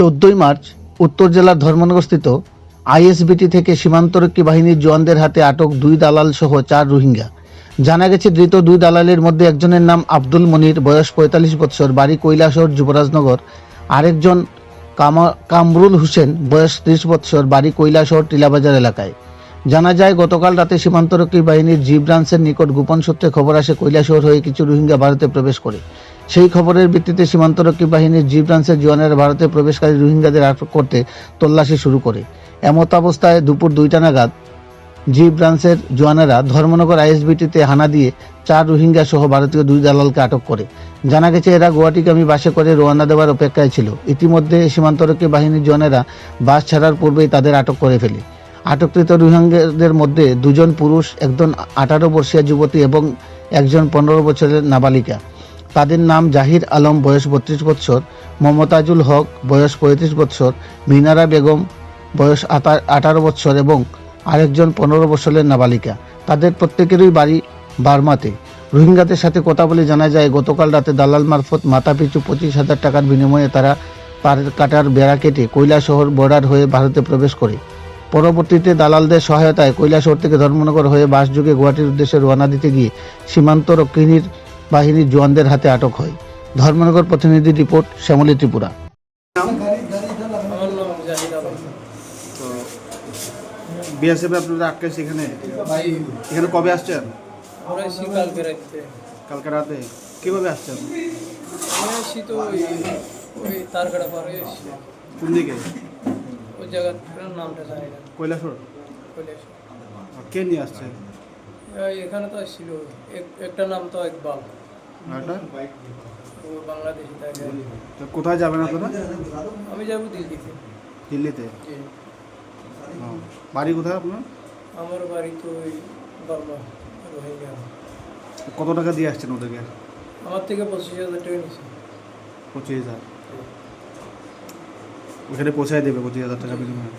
চোদ্দই মার্চ উত্তর জেলার ধর্মনগরস্থিত আইএসবিটি থেকে সীমান্তরক্ষী বাহিনীর জওয়ানদের হাতে আটক দুই দালাল সহ চার রোহিঙ্গা। জানা গেছে, ধৃত দুই দালালের মধ্যে একজনের নাম আব্দুল মনির, বয়স পঁয়তাল্লিশ বছর বাড়ি কৈলাসহর যুবরাজনগর। আরেকজন কামা- কামরুল হোসেন, বয়স ত্রিশ বছর বাড়ি কৈলাসহর টিলাবাজার এলাকায়। জানা যায়, গতকাল রাতে সীমান্তরক্ষী বাহিনীর জি ব্রাঞ্চের নিকট গোপন সূত্রে খবর আসে কৈলাসহর হয়ে কিছু রোহিঙ্গা ভারতে প্রবেশ করে। সেই খবরের ভিত্তিতে সীমান্তরক্ষী বাহিনীর জি ব্রাঞ্চের জওয়ানেরা ভারতে প্রবেশকারী রোহিঙ্গাদের আটক করতে তল্লাশি শুরু করে। এমত অবস্থায় দুপুর দুইটা নাগাদ জি ব্রাঞ্চের ধর্মনগর আইএসবিটিতে হানা দিয়ে চার রোহিঙ্গা সহ ভারতীয় দুই দালালকে আটক করে। জানা গেছে, এরা গুয়াহাটিগামী বাসে করে রওনা দেওয়ার অপেক্ষায় ছিল। ইতিমধ্যে সীমান্তরক্ষী বাহিনীর জওয়ানেরা বাস ছাড়ার পূর্বেই তাদের আটক করে ফেলে। আটককৃত রোহিঙ্গাদের মধ্যে দুজন পুরুষ, একজন আঠারো বর্ষীয় যুবতী এবং একজন পনেরো বছরের নাবালিকা। তাদের নাম জাহির আলম, বয়স বত্রিশ বছর মমতাজুল হক, বয়স পঁয়ত্রিশ বছর মিনারা বেগম, বয়স আঠারো বছর এবং আরেকজন পনেরো বছরের নাবালিকা। তাদের প্রত্যেকেরই বাড়ি বার্মাতে। রোহিঙ্গাদের সাথে কথা বলে জানা যায়, গতকাল রাতে দালাল মারফত মাথাপিছু পঁচিশ হাজার টাকার বিনিময়ে তারা কাটার বেড়া কেটে কৈলাসহর বর্ডার হয়ে ভারতে প্রবেশ করে। পরবর্তীতে দালালদের সহায়তায় কৈলাসহর থেকে ধর্মনগর হয়ে বাসযোগে গুয়াহাটির উদ্দেশ্যে রওনা দিতে গিয়ে সীমান্ত রক্ষিণীর বাহিনীর জওয়ানদের হাতে আটক হয়। ধর্মনগর প্রতিনিধি রিপোর্ট শ্যামলী ত্রিপুরা। বিএসএফ আপনাদের আটকেছে এখানে? এখানে কবে আসছেন? কালকে রাতে। কীভাবে আসছেন? কোন দিকে? ওই জায়গাটার নামটা জানি না। কৈলাসর? কে নিয়ে আসছে? এই এখানে তো ছিল। একটা নাম তো ইকবাল। ও বাংলাদেশি থাকে তো কোথায় যাবেন আপনারা? আমি যাব দিল্লিতে। দিল্লিতে? বাড়ি কোথায় আপনার? আমার বাড়ি তো ওই বর্মা রোহিঙ্গা। কত টাকা দিয়ে আসছেন ওদেরকে? আমার থেকে পঁচিশ হাজার টাকা নিয়েছে। পঁচিশ হাজার? ওখানে পৌঁছায় দেবে পঁচিশ হাজার টাকা বিনিময়ে।